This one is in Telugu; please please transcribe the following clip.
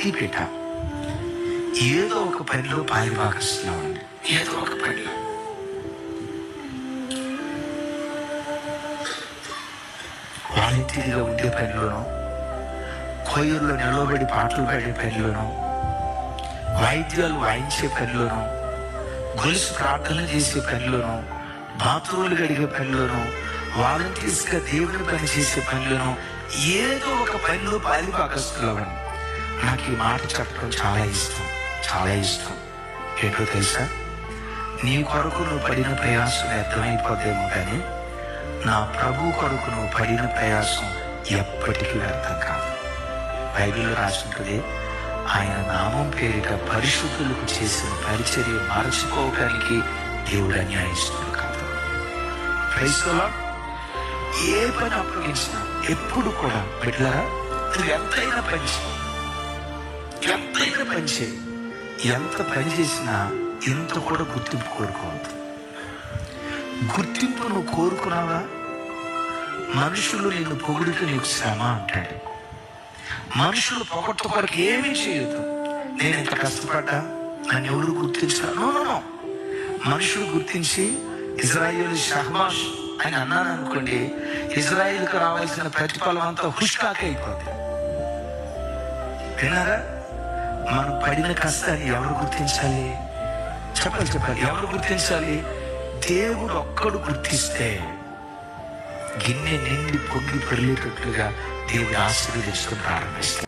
పీఠ ఏదో ఒక పనిలో పాలిభాగస్తున్నామండి ఏదో ఒక పనిలో. వాలంటీర్గా ఉండే పనిలోనూ కొయ్యల్లో నిలబడి పాటలు పాడే పనిలోనూ వాయిద్యాలు వాయించే పనిలోనూ గొలుసు ప్రార్థన చేసే పనిలోనూ బాత్రూములు గడిగే పనిలోనూ వాలంటీర్స్గా దేవుని పని చేసే పనిలోనూ ఏదో ఒక పనిలో పాలిపాకస్తున్నామని నాకు ఈ మాట చెప్పడం చాలా ఇష్టం. చాలా ఇష్టం. ఏంటో తెలుసా? నీ కొరకు నువ్వు పడిన ప్రయాసం వ్యర్థమైపోతేమో కానీ నా ప్రభు కొరకు నువ్వు పడిన ప్రయాసం ఎప్పటికీ వ్యర్థం కాదు. బైబిల్లో రాసుంటుంది ఆయన నామం పేరిట పరిశుద్ధులకు చేసిన పరిచర్య మార్చుకోవడానికి దేవుడు అన్యాయిస్తున్నాడు కాదు. క్రైస్తవులా? ఏ పని అప్పగించినా ఎప్పుడు కూడా బిడ్డలారా నువ్వు ఎంతైనా పని ఎంతైనా పని ఎంత పని చేసినా ఇంత కూడా గుర్తింపు కోరుకోవద్దు. గుర్తింపు నువ్వు కోరుకున్నావా? మనుషులు నిన్ను పొగుడుతూ నీకు శ్రమ అంటాడు. మనుషులు పొగట్టు కొరకు ఏమీ చేయొద్దు. నేను ఇంత కష్టపడ్డా? నన్ను ఎవరు గుర్తించాను మనుషులు గుర్తించి ఇజ్రాయేల్ షహమాష్ అని అన్నాను అనుకోండి ఇజ్రాయిల్కి రావాల్సిన ప్రతిఫలం అంతా హుష్కాకే అయిపోతుంది విన్నారా? మనం పడిన కష్టాన్ని ఎవరు గుర్తించాలి? చెప్పాలి చెప్పాలి ఎవరు గుర్తించాలి? దేవుడు ఒక్కడు గుర్తిస్తే గిన్నె నిండి పొంగి పెరిగేటట్లుగా దేవుడు ఆశీర్వదిస్తూ ప్రారంభిస్తాడు.